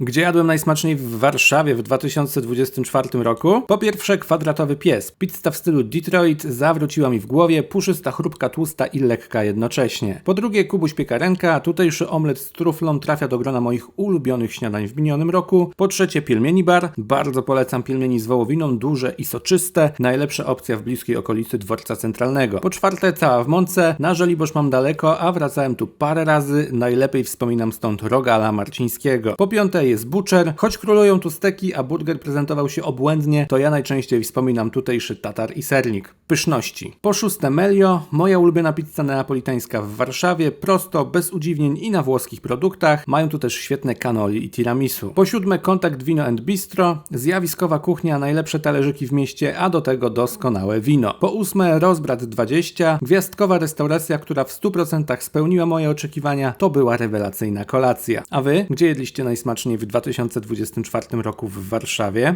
Gdzie jadłem najsmaczniej w Warszawie w 2024 roku? Po pierwsze kwadratowy pies. Pizza w stylu Detroit zawróciła mi w głowie, puszysta, chrupka, tłusta i lekka jednocześnie. Po drugie kubuś piekarenka, tutejszy omlet z truflą trafia do grona moich ulubionych śniadań w minionym roku. Po trzecie pielmieni bar. Bardzo polecam pielmieni z wołowiną, duże i soczyste. Najlepsza opcja w bliskiej okolicy dworca centralnego. Po czwarte cała w mące. Na Żoliborz mam daleko, a wracałem tu parę razy. Najlepiej wspominam stąd Rogala Marcińskiego. Po piąte jest Butcher. Choć królują tu steki, a burger prezentował się obłędnie, to ja najczęściej wspominam tutejszy tatar i sernik. Pyszności. Po szóste Melio, moja ulubiona pizza neapolitańska w Warszawie, prosto, bez udziwnień i na włoskich produktach. Mają tu też świetne cannoli i tiramisu. Po siódme Kontakt Vino and Bistro, zjawiskowa kuchnia, najlepsze talerzyki w mieście, a do tego doskonałe wino. Po ósme Rozbrat 20, gwiazdkowa restauracja, która w 100% spełniła moje oczekiwania, to była rewelacyjna kolacja. A wy, gdzie jedliście najsmaczniej w 2024 roku w Warszawie?